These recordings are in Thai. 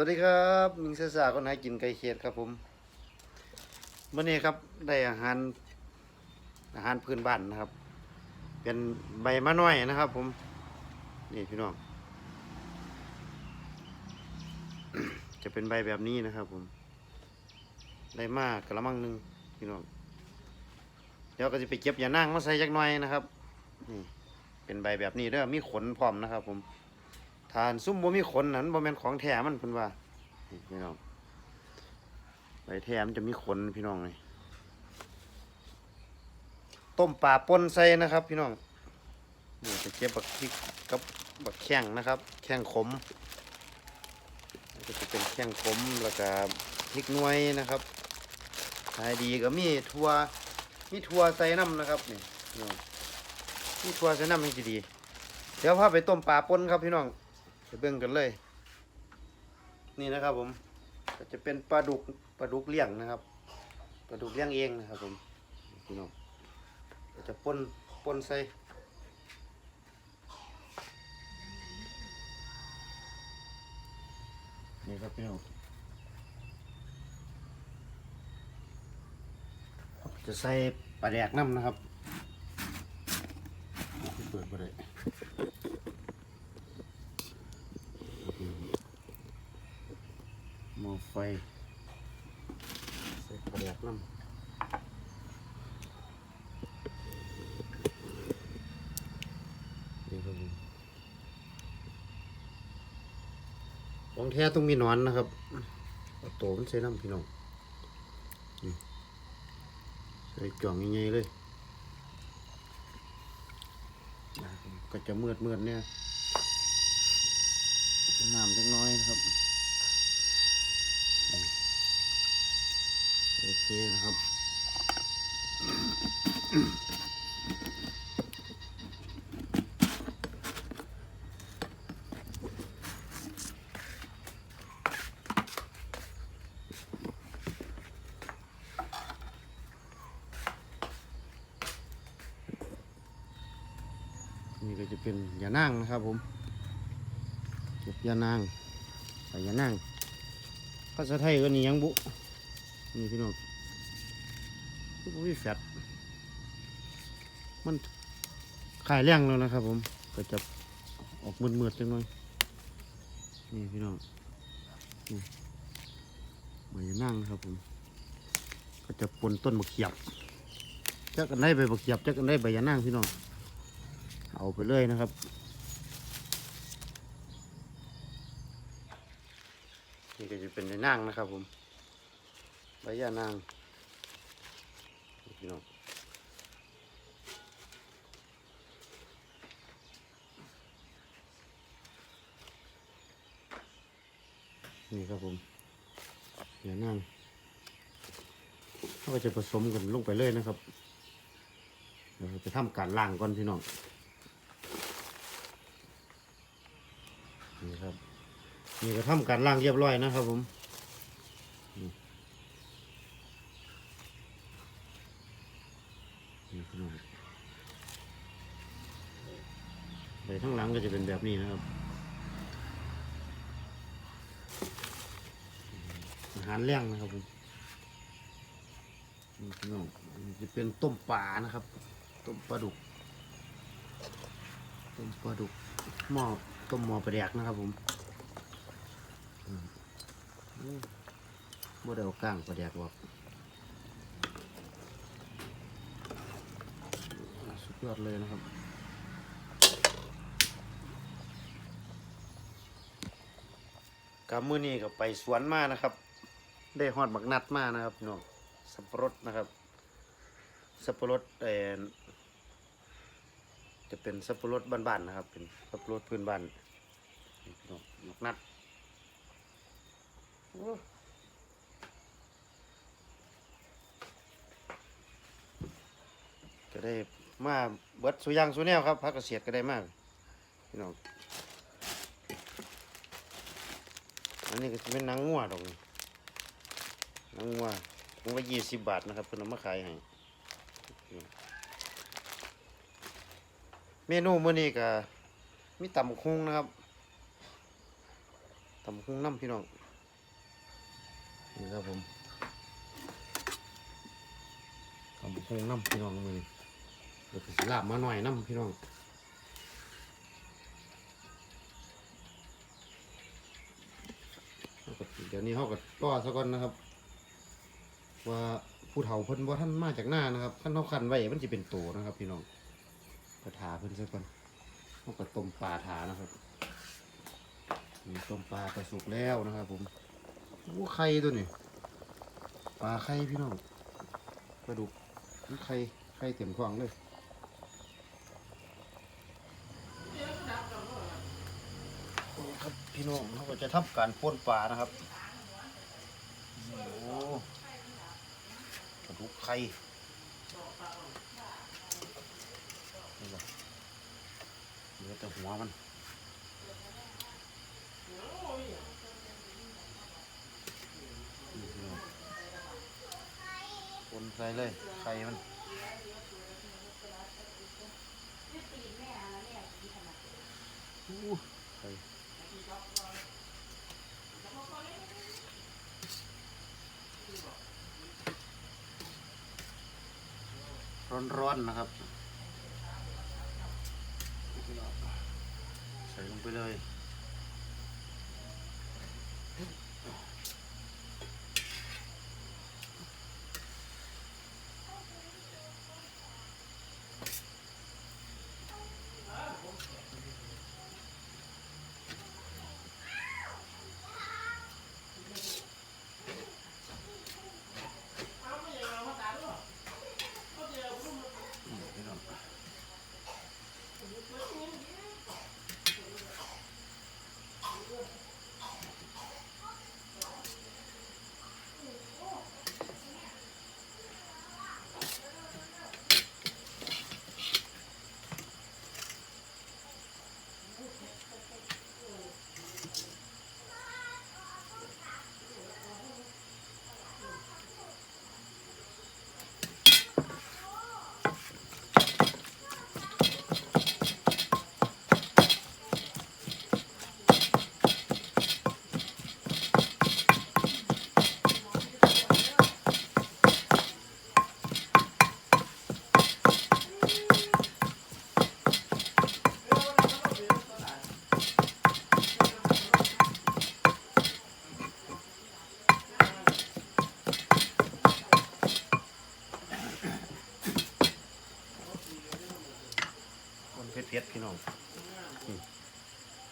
วัสดีครับมิงเสสาคนหากินไก่เคียดครับผมวันนี้ครับได้อาหารอาหารพื้นบ้านนะครับ เป็นใบมะน้อยนะครับ ผม นี่พี่น้อง จะเป็นใบแบบนี้นะครับ ผม ได้มากกระมังหนึ่งพี่น้องเดี๋ยวก็จะไปเก็บอย่านั่งมาใส่จักหน่อยนะครับ นี่ เป็นใบแบบนี้เด้อมีขนพร้อมนะครับ ผม ทานซุ่มบ่มีขนนั้นบ่แม่นของแท้มันเพิ่นว่าพี่น้องใบแท้มันจะมีขนพี่น้องเลยต้มปลาปนใส่นะครับ พี่น้องนี่จะเก็บบักพริกกับบักแข้งนะครับ แข้งขมก็จะเป็นแข้งขมแล้วก็พริกหน่วยนะครับขายดีก็มีทั่วมีทั่วใส่น้ำนะครับนี่พี่มีทั่วใส่น้ำให้ดี เดี๋ยวพาไปต้มปลาป่นครับพี่น้อง ไปเบิ่งกันเลย นี่นะครับผมก็จะเป็นปลาดุกปลาดุกเลี้ยงนะครับปลาดุกเลี้ยงเองนะครับผมพี่น้องจะป่นป่นใส่นี่ครับพี่น้องจะใส่ปลาแดกน้ำนะครับเปิดไปเลย หม้อไฟใส่ กระเดียกน้ำนี่ครับของแท้ต้องมีนอนนะครับโตมันใส่น้ำพี่น้องใส่จ่องใหญ่ๆเลย ก็จะเมือดเมืดเนี่ยน้ำเล็กน้อยนะครับ เคนะครับ นี่ก็จะเป็นยานั่งนะครับผมเก็บยานั่งใส่ยานั่งภาษาไทยก็นี่ยังบุนี่พี่น้อง คือบ่มีแฟตมันขายแรงแล้วนะครับ ผม ก็จะออกมืดๆจังหน่อยนี่พี่น้องนี่ใบนั่งครับผม ก็จะปนต้นมะเขียบจักกันได้ใบมะเขียบจักกันได้ใบยานั่งพี่น้อง เอาไปเลยนะครับนี่ก็จะเป็นในนั่งนะครับผมใบยานางนี่ พี่น้องนี่ครับผมยานางเขาก็จะผสมกันลงไปเลยนะครับเดี๋ยวเราจะทำการล้างก่อนพี่น้องนี่ครับนี่ก็ทำการล้างเรียบร้อยนะครับผม นี่พี่น้อง ใบทั้งหลังก็จะเป็นแบบนี้นะครับ อาหารแรงนะครับผมพี่น้องจะเป็นต้มปลานะครับ ต้มปลาดุก ต้มปลาดุกหม้อต้มหม้อปลาแดกนะครับผมมอืมบ่ได้เอาก้างปลาแดกหรอกสุดยอดเลยนะครับ กับมือนี้ก็ไปสวนมานะครับ ได้ฮอดบักนัดมานะครับน้องสับปะรดนะครับ สับปะรดเอ่จะเป็นสับปะรดบ้านๆนะครับ เป็นสับปะรดพื้นบ้านน้องบักนัดโอ้จะได้มาเบิดสุยางสุแนวครับพักเกษตรก็ได้มากพี่น้อง อันนี้ก็จะเป็นนังงัวดอกนี่หนังงัวคงว่ายี่สิบบาทนะครับเพิ่นเอามาขายให้เมนูมื้อนี้ก็มีตำคุงนะครับตำคุงน้ำพี่น้องนี่ครับผมทำคงน้ำพี่น้องมือนี้เดี๋ยวก็สิลาบมาหน่อยน้ำพี่น้อง เดี๋ยวนี้เขาก็ต่อซะก่อนนะครับ ว่าผู้เฒ่าเพิ่นว่าท่านมาจากหน้านะครับท่านเขาคันไว้มันจะเป็นโตนะครับ พี่น้องก็ถาเพิ่นซะก่อนเขาก็ต้มปลาถานะครับนี่ต้มปลากระสุกแล้วนะครับ ผมโอ้ไข่ตัวนี้ปลาไข่พี่น้องปลาดุกนี่ไข่ไข่เต็มท้องเลยนี่ครับพี่น้องเขาก็จะทำการป่นปลานะครับโอ้ปลาดุกไข่เหลือแต่หัวมันนี่พี่น้องป่นใส่เลยไข่มันอู้ไข่ ร้อนๆนะครับ ใส่ลงไปเลย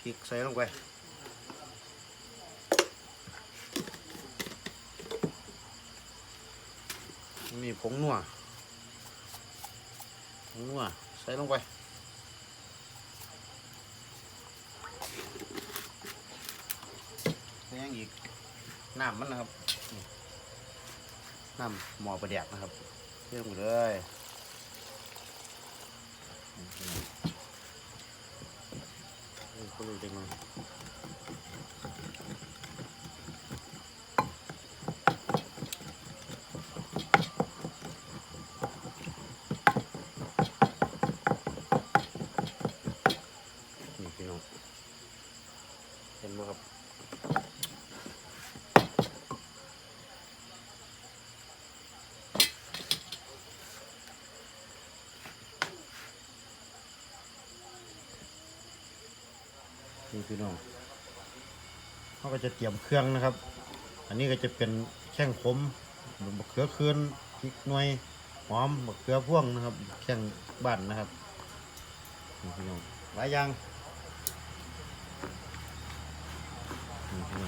ริกใส่ลงไปมีผงนัวผงนัวใส่ลงไปใส่ยังอีกน้ำมันนะครับน้ำหมอประเดียกนะครับเที่ลงไปเลย นี่ก็รู้จังเลยนี่พี่น้องเห็นไหมครับ นี่ พี่น้องเขาก็จะเตรียมเครื่องนะครับ อันนี้ก็จะเป็นแข้งขมมะเขือเคืนพริกหน่วยหอมมะเขือพ่วงนะครับ แข้งบ้านนะครับพี่น้องหลายอย่างนี่พี่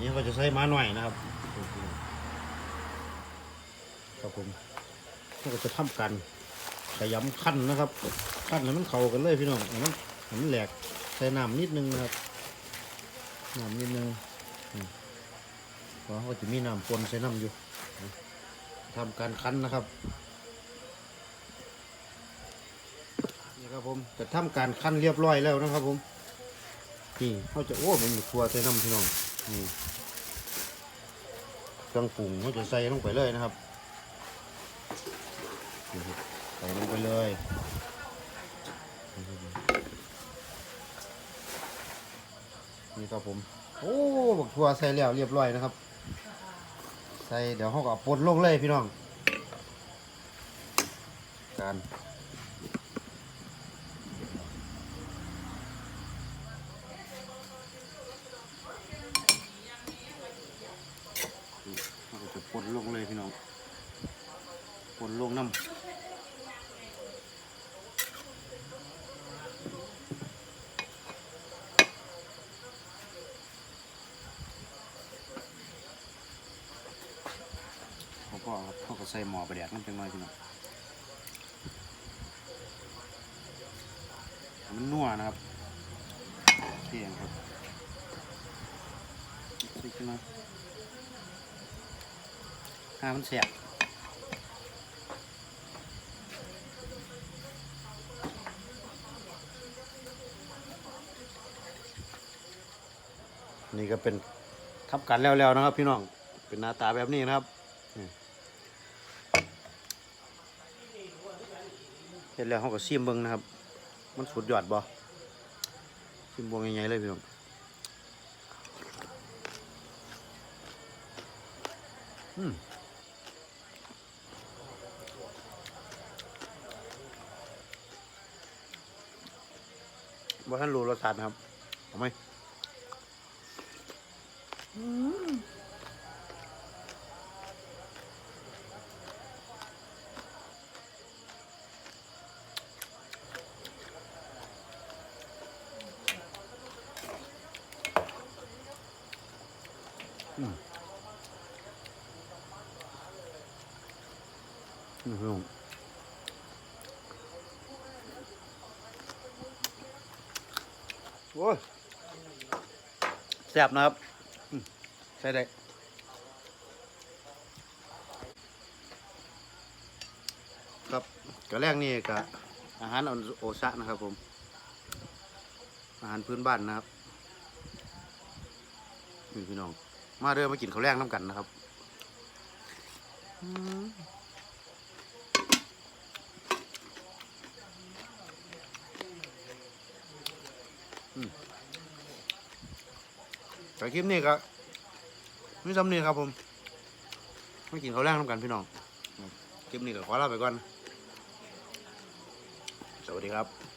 น้ก็จะใช้ม้าหน่อยนะครับนี่พี่น้องครับผมเขาก็จะทำกันขยำขั้นนะครับ ขั้นให้มันเข้ากันเลยพี่น้องให้มันให้มันแหลกใส่น้ำนิดนึงนะครับน้ำนิดนึงอืมเพราะเขาจะมีน้ำปนใส่น้ำอยู่ทำการคั้นนะครับนี่ครับผมจะทำการคั้นเรียบร้อยแล้วนะครับผมนี่เขาจะโอ้มันมีครัวใส่น้ำพี่น้องนี่เครื่องปรุงเขาจะใส่ลงไปเลยนะครับนี่ครับ ใส่ลงไปเลย นี่ ครับผม โอ้บักทัวใส่แล้วเรียบร้อยนะครับ ใส่เดี๋ยวเขาก็เอาปนลงเลยพี่น้อง การจะปนลงเลยพี่น้องปนลงน้ำ เขาก็ครับเขาก็ ใส่หมอไปแดกน้ำจังน้อยพี่น้องมันนัวนะครับเที่ยงครับใส่ขึ้นมาห้ามันแสบนี่ก็เป็นทับกันแล้วๆนะครับ พี่น้อง เป็นหน้าตาแบบนี้นะครับ เสร็จแล้วเขาก็ซิมเบิ้งนะครับ มันสุดยอดบ่ซิมบวงใหญ่ๆเลยพี่น้องอืมบ่ท่านรู้รสชาตินะครับเอาไหมอืม พี่น้องโอ้ยแซ่บนะครับใช่ได้ครับกระแรกนี่กับอาหารโอซะนะครับผม อาหารพื้นบ้านนะครับนี่พี่น้อง มาเริ่มมากินข้าวแรงน้ำกันนะครับ แต่คลิปนี้ก็ไม่จำเนี่ครับผมไม่กินข้าวแรงน้ำกันพี่น้องคลิปนี้ก็ขอลาไปก่อน สวัสดีครับ